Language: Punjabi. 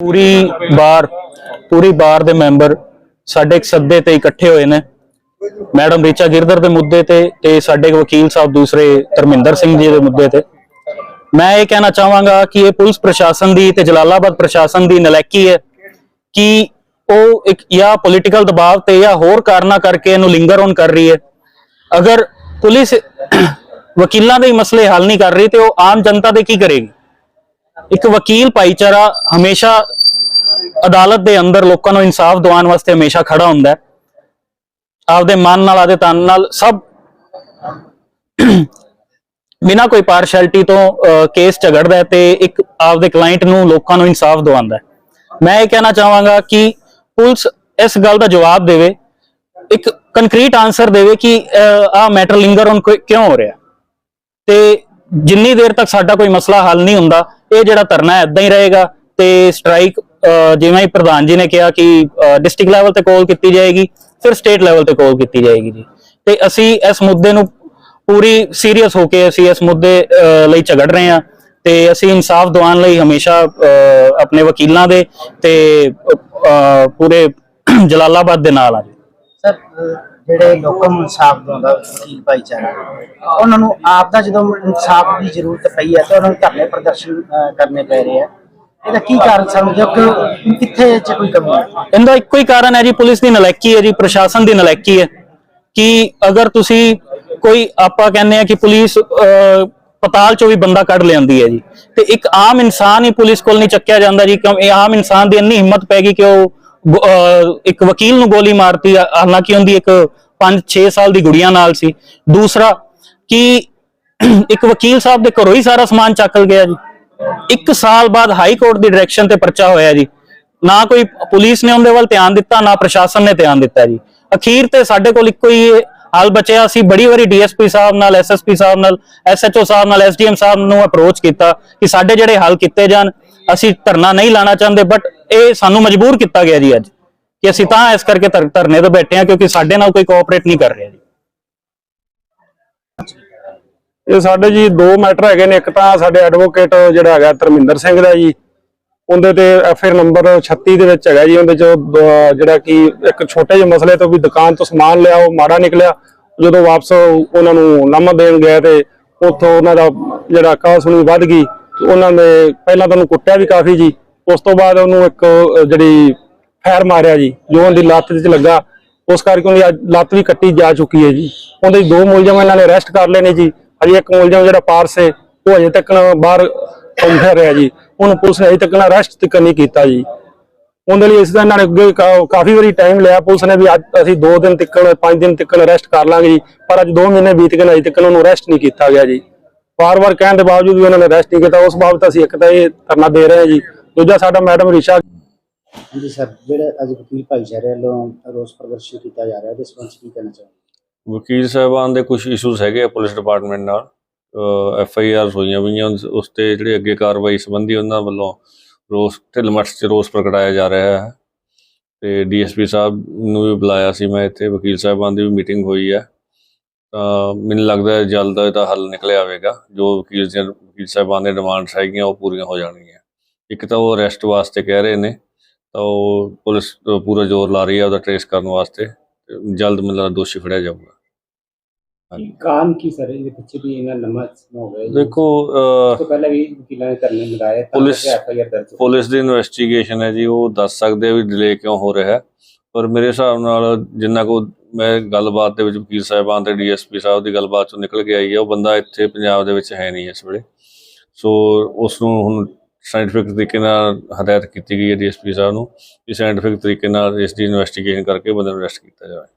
ਪੂਰੀ ਬਾਰ ਪੂਰੀ ਬਾਰ ਦੇ ਮੈਂਬਰ ਸਾਡੇ ਇੱਕ ਸੱਦੇ ਤੇ ਇਕੱਠੇ ਹੋਏ ਨੇ। ਮੈਡਮ ਰੀਚਾ ਗਿਰਦਰ ਦੇ ਮੁੱਦੇ ਤੇ ਤੇ ਸਾਡੇ ਵਕੀਲ ਸਾਹਿਬ ਦੂਸਰੇ ਧਰਮਿੰਦਰ ਸਿੰਘ ਜੀ ਦੇ ਮੁੱਦੇ ਤੇ। ਮੈਂ ਇਹ ਕਹਿਣਾ ਚਾਹਾਂਗਾ ਕਿ ਇਹ ਪੁਲਿਸ ਪ੍ਰਸ਼ਾਸਨ ਦੀ ਤੇ ਜਲਾਲਾਬਾਦ ਪ੍ਰਸ਼ਾਸਨ ਦੀ ਨਲਾਇਕੀ ਹੈ ਕਿ ਉਹ ਇੱਕ ਜਾਂ ਪੋਲੀਟੀਕਲ ਦਬਾਅ ਤੇ ਜਾਂ ਹੋਰ ਕਾਰਨਾਂ ਕਰਕੇ ਇਹਨੂੰ ਲਿੰਗਰ ਔਨ ਕਰ ਰਹੀ ਹੈ। ਅਗਰ ਪੁਲਿਸ ਵਕੀਲਾਂ ਦੇ ਮਸਲੇ ਹੱਲ ਨਹੀਂ ਕਰ ਰਹੀ ਤੇ ਉਹ ਆਮ ਜਨਤਾ ਦੇ ਕੀ ਕਰੇਗੀ? ਇੱਕ ਵਕੀਲ ਭਾਈਚਾਰਾ ਹਮੇਸ਼ਾ ਅਦਾਲਤ ਦੇ ਅੰਦਰ ਲੋਕਾਂ ਨੂੰ ਇਨਸਾਫ ਦਿਵਾਉਣ ਵਾਸਤੇ ਹਮੇਸ਼ਾ ਖੜਾ ਹੁੰਦਾ ਹੈ। ਆਪਦੇ ਮਨ ਨਾਲ, ਆਪਦੇ ਤਨ ਨਾਲ ਸਭ ਬਿਨਾਂ ਕੋਈ ਪਾਰਸ਼ੈਲਿਟੀ ਤੋਂ ਕੇਸ ਝਗੜਦਾ ਤੇ ਇੱਕ ਆਪਦੇ ਕਲਾਇੰਟ ਨੂੰ ਲੋਕਾਂ ਨੂੰ ਇਨਸਾਫ ਦਿਵਾਉਂਦਾ ਮੈਂ ਇਹ ਕਹਿਣਾ ਚਾਹਾਂਗਾ ਕਿ ਪੁਲਿਸ ਇਸ ਗੱਲ ਦਾ ਜਵਾਬ ਦੇਵੇ, ਇੱਕ ਕੰਕਰੀਟ ਆਨਸਰ ਦੇਵੇ ਕਿ ਆ ਮੈਟਰ ਲਿੰਗਰ ਔਨ ਕਿਉਂ ਹੋ ਰਿਹਾ? ਤੇ ਜਿੰਨੀ ਦੇਰ ਤੱਕ ਸਾਡਾ ਕੋਈ ਮਸਲਾ ਹੱਲ ਨਹੀਂ ਹੁੰਦਾ, ਇਹ ਜਿਹੜਾ ਧਰਨਾ ਹੈ ਇਦਾਂ ਹੀ ਰਹੇਗਾ। ਤੇ ਸਟ੍ਰਾਈਕ ਜਿਵੇਂ ਹੀ ਪ੍ਰਧਾਨ ਜੀ ਨੇ ਕਿਹਾ ਕਿ ਡਿਸਟ੍ਰਿਕਟ ਲੈਵਲ ਤੇ ਕਾਲ ਕੀਤੀ ਜਾਏਗੀ, ਫਿਰ ਸਟੇਟ ਲੈਵਲ ਤੇ ਕਾਲ ਕੀਤੀ ਜਾਏਗੀ ਜੀ। ਤੇ ਅਸੀਂ ਇਸ ਮੁੱਦੇ ਨੂੰ ਪੂਰੀ ਸੀਰੀਅਸ ਹੋ ਕੇ ਅਸੀਂ ਇਸ ਮੁੱਦੇ ਲਈ ਝਗੜ ਰਹੇ ਹਾਂ। ਤੇ ਅਸੀਂ ਇਨਸਾਫ ਦਿਵਾਉਣ ਲਈ ਹਮੇਸ਼ਾ ਆਪਣੇ ਵਕੀਲਾਂ ਦੇ ਤੇ ਪੂਰੇ ਜਲਾਲਾਬਾਦ ਦੇ ਨਾਲ ਆ ਜੀ। ਸਰ ਜਿਹੜੇ ਲੋਕਾਂ ਨੂੰ ਇਨਸਾਫ ਦਿਵਾਉਂਦਾ ਵਕੀਲ ਭਾਈਚਾਰਾ ਉਹਨਾਂ ਨੂੰ ਆਪ ਦਾ ਜਦੋਂ ਇਨਸਾਫ ਦੀ ਜ਼ਰੂਰਤ ਪਈ ਹੈ ਤਾਂ ਉਹਨਾਂ ਨੂੰ ਧਰਨੇ ਪ੍ਰਦਰਸ਼ਨ ਕਰਨੇ ਪੈ ਰਹੇ ਆ ਇਹਦਾ ਕੀ ਕਾਰਨ ਸਮਝਦੇ ਹੋ ਕਿ ਕਿੱਥੇ 'ਚ ਕੋਈ ਕਮੀ ਹੈ? ਇਹਦਾ ਇੱਕੋ ਹੀ ਕਾਰਨ ਹੈ ਜੀ ਪੁਲਿਸ ਦੀ ਨਲਾਇਕੀ ਹੈ ਜੀ ਪ੍ਰਸ਼ਾਸਨ ਦੀ ਨਲਾਇਕੀ ਹੈ ਕਿ ਅਗਰ ਤੁਸੀਂ ਕੋਈ ਆਪਾਂ ਕਹਿੰਦੇ ਆ ਕਿ ਪੁਲਿਸ ਪਤਾਲ ਚੋਂ ਵੀ ਬੰਦਾ ਕੱਢ ਲਿਆਂਦੀ ਹੈ ਜੀ। ਤੇ ਇੱਕ ਆਮ ਇਨਸਾਨ ਹੀ ਪੁਲਿਸ ਕੋਲ ਨਹੀਂ ਚੱਕਿਆ ਜਾਂਦਾ ਜੀ, ਕਿਉਂ ਇਹ ਆਮ ਇਨਸਾਨ ਦੀ ਇੰਨੀ ਹਿੰਮਤ ਪੈ ਗਈ ਕਿ ਉਹ ਇੱਕ ਵਕੀਲ ਨੂੰ ਗੋਲੀ ਮਾਰਤੀ ਹਾਲਾਂਕਿ ਉਹਦੀ ਇੱਕ 5-6 ਸਾਲ ਦੀ ਗੁੜੀਆ ਨਾਲ ਸੀ। ਦੂਸਰਾ ਕਿ ਇੱਕ ਵਕੀਲ ਸਾਹਿਬ ਦੇ ਘਰੋਂ ਹੀ ਸਾਰਾ ਸਮਾਨ ਚੱਕ ਗਿਆ ਜੀ। ਇੱਕ ਸਾਲ ਬਾਅਦ ਹਾਈ ਕੋਰਟ ਦੀ ਡਾਇਰੈਕਸ਼ਨ ਤੇ ਪਰਚਾ ਹੋਇਆ ਜੀ। ਨਾ ਕੋਈ ਪੁਲਿਸ ਨੇ ਉਹਦੇ ਵੱਲ ਧਿਆਨ ਦਿੱਤਾ, ਨਾ ਪ੍ਰਸ਼ਾਸਨ ਨੇ ਧਿਆਨ ਦਿੱਤਾ ਜੀ। ਅਖੀਰ ਤੇ ਸਾਡੇ ਕੋਲ ਇੱਕੋ ਹੀ ਹਾਲ ਬਚਿਆ, ਅਸੀਂ ਬੜੀ ਵਾਰੀ ਡੀਐਸਪੀ ਸਾਹਿਬ ਨਾਲ, ਐਸਐਸਪੀ ਸਾਹਿਬ ਨਾਲ, ਐਸਐਚਓ ਸਾਹਿਬ ਨਾਲ, ਐਸਡੀਐਮ ਸਾਹਿਬ ਨੂੰ ਅਪਰੋਚ ਕੀਤਾ ਕਿ ਸਾਡੇ ਜਿਹੜੇ ਹੱਲ ਕੀਤੇ ਜਾਣ, ਅਸੀਂ ਧਰਨਾ ਨਹੀਂ ਲਾਣਾ ਚਾਹੁੰਦੇ ਬਟ ਇਹ ਸਾਨੂੰ ਮਜਬੂਰ ਕੀਤਾ ਗਿਆ ਜੀ ਅੱਜ ਕਿ ਅਸੀਂ ਤਾਂ ਇਸ ਕਰਕੇ ਧਰ- ਧਰਨੇ ਤੇ ਬੈਠੇ ਹਾਂ ਕਿਉਂਕਿ ਸਾਡੇ ਨਾਲ ਕੋਈ ਕੋਆਪਰੇਟ ਨਹੀਂ ਕਰ ਰਿਹਾ ਜੀ। ਇਹ ਸਾਡੇ ਜੀ ਦੋ ਮੈਟਰ ਹੈਗੇ ਨੇ, ਇੱਕ ਤਾਂ ਸਾਡੇ ਐਡਵੋਕੇਟ ਜਿਹੜਾ ਹੈਗਾ ਧਰਮਿੰਦਰ ਸਿੰਘ ਦਾ ਜੀ ਉਹਦੇ ਤੇ ਐਫਆਰ ਨੰਬਰ 36 ਦੇ ਵਿੱਚ ਹੈਗਾ ਜੀ, ਉਹਦੇ ਚ ਜਿਹੜਾ ਕਿ ਇੱਕ ਛੋਟੇ ਜਿਹੇ ਮਸਲੇ ਤੋਂ ਵੀ ਦੁਕਾਨ ਤੋਂ ਸਮਾਨ ਲਿਆ, ਉਹ ਮਾੜਾ ਨਿਕਲਿਆ। ਜਦੋਂ ਵਾਪਸ ਉਹਨਾਂ ਨੂੰ ਲਾਮਾ ਦੇਣ ਗਏ ਤੇ ਉੱਥੋਂ ਉਹਨਾਂ ਦਾ ਜਿਹੜਾ ਕਾਹ ਵੱਧ ਗਈ ਉਹਨਾਂ ਨੇ ਪਹਿਲਾਂ ਤਾਂ ਉਹਨੂੰ ਕੁੱਟਿਆ ਵੀ ਕਾਫੀ ਜੀ। ਉਸ ਤੋਂ ਬਾਅਦ ਉਹਨੂੰ ਇੱਕ ਜਿਹੜੀ ਫੈਰ ਮਾਰਿਆ ਜੀ, ਜੋ ਉਹਦੀ ਲੱਤ ਵਿੱਚ ਲੱਗਾ। ਉਸ ਕਰਕੇ ਉਹਦੀ ਲੱਤ ਵੀ ਕੱਟੀ ਜਾ ਚੁੱਕੀ ਹੈ ਜੀ। ਉਹਦੇ ਦੋ ਮੁਲਜ਼ਮ ਇਹਨਾਂ ਨੇ ਅਰੈਸਟ ਕਰ ਲਏ ਨੇ ਜੀ। ਅਜੇ ਇੱਕ ਮੁਲਜ਼ਮ ਜਿਹੜਾ ਪਾਰਸ ਹੈ, ਉਹ ਅਜੇ ਤੱਕ ਬਾਹਰ ਘੁੰਮ ਫਿਰ ਰਿਹਾ ਜੀ। ਉਹਨੂੰ ਪੁਲਿਸ ਨੇ ਅਜੇ ਤੱਕ ਅਰੈਸਟ ਤੱਕ ਨਹੀਂ ਕੀਤਾ ਜੀ। ਉਹਦੇ ਲਈ ਇਸ ਦਾ ਇਹਨਾਂ ਨੇ ਅੱਗੇ ਕਾਫੀ ਵਾਰੀ ਟਾਈਮ ਲਿਆ। ਪੁਲਿਸ ਨੇ ਵੀ ਅੱਜ ਅਸੀਂ 2 ਦਿਨ ਤੱਕ 5 ਦਿਨ ਤੱਕ ਅਰੈਸਟ ਕਰ ਲਾਂਗੇ ਜੀ। ਪਰ ਅੱਜ 2 ਮਹੀਨੇ ਬੀਤ ਗਏ ਨੇ, ਅਜੇ ਤੱਕ ਉਹਨੂੰ ਅਰੈਸਟ ਨਹੀਂ ਕੀਤਾ ਗਿਆ ਜੀ। ਵਾਰ-ਵਾਰ ਕਹਿਣ ਦੇ ਬਾਵਜੂਦ ਵੀ ਉਹਨਾਂ ਨੇ ਅਰੈਸਟ ਨਹੀਂ ਕੀਤਾ ਉਸ ਬਾਬਤ ਅਸੀਂ ਇੱਕ ਤਾਂ ਇਹ ਧਰਨਾ ਦੇ ਰਹੇ ਹਾਂ ਜੀ। ਦੂਜਾ ਸਾਡਾ ਮੈਡਮ ਰਿਸ਼ਾ ਹਾਂਜੀ ਸਰ ਜਿਹੜੇ ਅੱਜ ਵਕੀਲ ਭਾਈਚਾਰੇ ਵੱਲੋਂ ਰੋਸ ਪ੍ਰਦਰਸ਼ਨ ਕੀਤਾ ਜਾ ਰਿਹਾ ਉਹਦੇ ਸੰਬੰਧ 'ਚ ਕੀ ਕਹਿਣਾ ਚਾਹੁੰਦੇ ਵਕੀਲ ਸਾਹਿਬਾਨ ਦੇ ਕੁਝ ਇਸ਼ੂਜ਼ ਹੈਗੇ ਆ ਪੁਲਿਸ ਡਿਪਾਰਟਮੈਂਟ ਨਾਲ। ਐਫ ਆਈ ਆਰ ਹੋਈਆਂ ਹੋਈਆਂ, ਉਸ- ਤੇ ਜਿਹੜੇ ਅੱਗੇ ਕਾਰਵਾਈ ਸੰਬੰਧੀ ਉਹਨਾਂ ਵੱਲੋਂ ਰੋਸ ਢਿਲਮਠ ਚ ਰੋਸ ਪ੍ਰਗਟਾਇਆ ਜਾ ਰਿਹਾ ਹੈ। ਤੇ ਡੀਐਸਪੀ ਸਾਹਿਬ ਨੂੰ ਵੀ ਬੁਲਾਇਆ ਸੀ ਮੈਂ ਇੱਥੇ, ਵਕੀਲ ਸਾਹਿਬਾਂ ਦੀ ਵੀ ਮੀਟਿੰਗ ਹੋਈ ਹੈ। ਤਾਂ ਮੈਨੂੰ ਲੱਗਦਾ ਹੈ ਜਲਦ ਇਹਦਾ ਹੱਲ ਨਿਕਲਿਆ ਆਵੇਗਾ ਜੋ ਵਕੀਲ ਦੀਆਂ ਵਕੀਲ ਸਾਹਿਬਾਂ ਦੇ ਡਿਮਾਂਡਸ ਹੈਗੀਆਂ, ਉਹ ਪੂਰੀਆਂ ਹੋ ਜਾਣਗੀਆਂ। ਇੱਕ ਤਾਂ ਉਹ ਅਰੈਸਟ ਵਾਸਤੇ ਕਹਿ ਰਹੇ ਨੇ, ਤਾਂ ਉਹ ਪੁਲਿਸ ਪੂਰਾ ਜ਼ੋਰ ਲਾ ਰਹੀ ਹੈ ਉਹਦਾ ਟ੍ਰੇਸ ਕਰਨ ਵਾਸਤੇ। ਤੇ ਜਲਦ ਮੈਨੂੰ ਦੋਸ਼ੀ ਫੜਿਆ ਜਾਊਗਾ। ਕਾਰਨ ਕੀ ਸਰ ਇਹਦੇ ਪਿੱਛੇ ਵੀ ਇਹਨਾਂ ਲੰਮਾ ਸਮਾਂ ਹੋ ਗਿਆ ਜੀ। ਦੇਖੋ ਉਸ ਅਹ, ਤੋਂ ਪਹਿਲਾਂ ਵੀ ਵਕੀਲਾਂ ਨੇ ਧਰਨੇ ਲਗਾਏ ਤਾਂ ਪੁਲਿਸ- ਐਫ ਆਈ ਆਰ ਦਰਜ ਹੋਈ। ਪੁਲਿਸ ਦੀ ਇਨਵੈਸਟੀਗੇਸ਼ਨ ਹੈ ਜੀ ਉਹ ਦੱਸ ਸਕਦੇ ਆ ਵੀ ਡਿਲੇ ਕਿਉਂ ਹੋ ਰਿਹਾ ਹੈ। ਪਰ ਮੇਰੇ ਹਿਸਾਬ ਨਾਲ ਜਿੰਨਾ ਕੋ ਮੈਂ ਗੱਲਬਾਤ ਦੇ ਵਿੱਚ ਵਕੀਲ ਸਾਹਿਬਾਨ ਤੇ ਡੀਐਸਪੀ ਸਾਹਿਬ ਦੀ ਗੱਲਬਾਤ ਚੋਂ ਨਿਕਲ ਕੇ ਆਈ ਹੈ ਉਹ ਬੰਦਾ ਇੱਥੇ ਪੰਜਾਬ ਦੇ ਵਿੱਚ ਹੈ ਨਹੀਂ ਇਸ ਵੇਲੇ। ਸੋ ਉਸ ਨੂੰ ਹੁਣ ਸਾਇੰਟੀਫਿਕ ਤਰੀਕੇ ਨਾਲ ਹਦਾਇਤ ਕੀਤੀ ਗਈ ਹੈ ਡੀਐਸਪੀ ਸਾਹਿਬ ਨੂੰ ਕਿ ਸਾਇੰਟੀਫਿਕ ਤਰੀਕੇ ਨਾਲ ਇਸ ਦੀ ਇਨਵੈਸਟੀਗੇਸ਼ਨ ਕਰਕੇ ਬੰਦੇ ਨੂੰ ਅਰੈਸਟ ਕੀਤਾ ਜਾਵੇ।